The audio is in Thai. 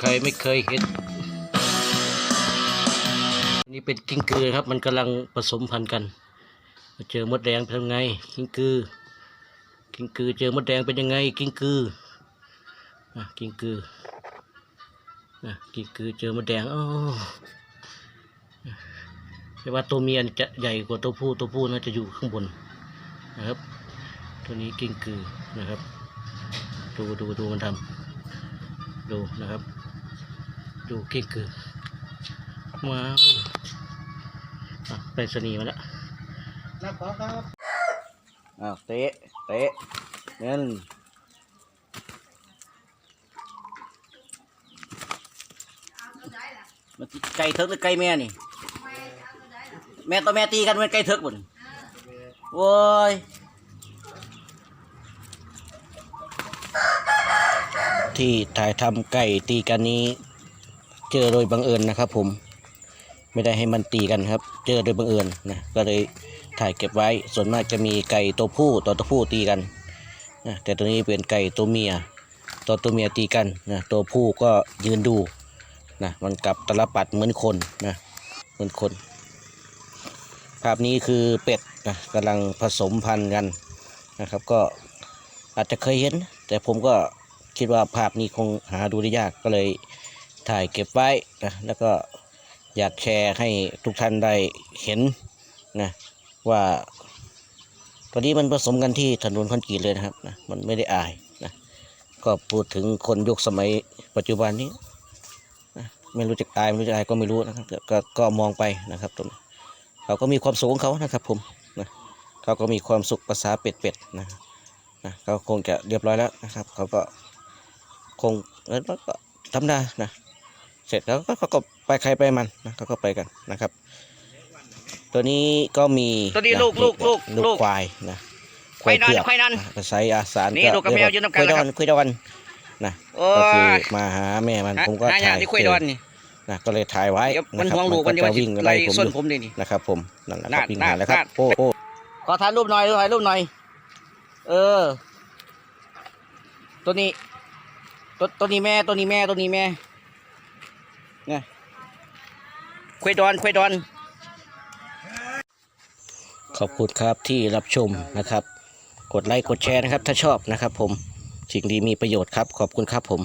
ใครไม่เคยเห็น นี่เป็นกิ้งกือครับ มันกำลังผสมพันธุ์กัน เจอมดแดงเป็นยังไง กิ้งกือ กิ้งกือเจอมดแดงเป็นยังไง กิ้งกือกิ้งกือกิ้งกือเจอมดแดงโอ้แต่ว่าตัวเมียจะใหญ่กว่าตัวผู้ ตัวผู้น่าจะอยู่ข้างบนนะครับ ตัวนี้กิ้งกือนะครับ ดูดูดูมันทำดูนะครับ ดูกิ้งกือว้าวอะไปสนีย์มาแล้วนับขอครับอ้าวเตะ เตะนั่นมันไก่เถิกหรือไก่แม่นี่ แม่ตัวแม่ตีกันเป็นไก่เถิกบุญโว้ยที่ถ่ายทำไก่ตีกันนี้ เจอโดยบังเอิญนะครับ ผมไม่ได้ให้มันตีกันครับ เจอโดยบังเอิญนะก็เลยถ่ายเก็บไว้ ส่วนมากจะมีไก่ตัวผู้ตัวตัวผู้ตีกันนะแต่ตัวนี้เป็นไก่ตัวเมียตัวตัวเมียตีกันนะตัวผู้ก็ยืนดูนะมันกลับตลปัดเหมือนคนนะเหมือนคน ภาพนี้คือเป็ดนะกำลังผสมพันธุ์กันนะครับ ก็อาจจะเคยเห็น แต่ผมก็คิดว่าภาพนี้คงหาดูได้ยากก็เลย ถ่ายเก็บไว้นะแล้วก็อยากแชร์ให้ทุกท่านได้เห็นนะว่าตอนนี้มันผสมกันที่ถนนคอนกรีตเลยนะครับนะมันไม่ได้อายนะก็พูดถึงคนยุคสมัยปัจจุบันนี้นะไม่รู้จะอายไม่รู้จะอายก็ไม่รู้นะครับก็ก็มองไปนะครับตรงเขาก็มีความสุขของเขานะครับผมนะเขาก็มีความสุขภาษาเป็ดๆนะนะเขาคงจะเรียบร้อยแล้วนะครับ เขาก็คงแล้วก็ทำได้นะ เสร็จแล้วก็เขาก็ไปใครไปมันนะเขาก็ไปกันนะครับ ตัวนี้ก็มีตัวนี้ะลูกลูกลูกลูลูกกควายนะควายนอนเผือกควายนอนะภาษาอาสานนี่ลูกกับแมวยืนตรงกคุลางยดอนนะครับคุยดอนนะโอ้ก็คือยมาหาแม่มันผมก็หาถ่ายที่คุยดอนนี่นะก็เลยถ่ายไว้เดี๋ยวมันนะคห่รัวบงลูกมันก็จะจะมาวิ่งไล่ไล่ผมส้นอยู่ผมนี่นี่นะครับ ผมนั่นแหละครับนาดวิ่งมาแล้วครับนาดโอ้โอ้ขอถ่ายรูปหน่อยถ่ายรูปหน่อย เออ ตัวนี้ ตัวตัวนี้แม่ตัวนี้แม่ตัวนี้แม่เนี่ยคุยดอนควยดอน ขอบคุณครับที่รับชมนะครับ กดไลค์กดแชร์นะครับ ถ้าชอบนะครับผม สิ่งดีมีประโยชน์ครับ ขอบคุณครับผม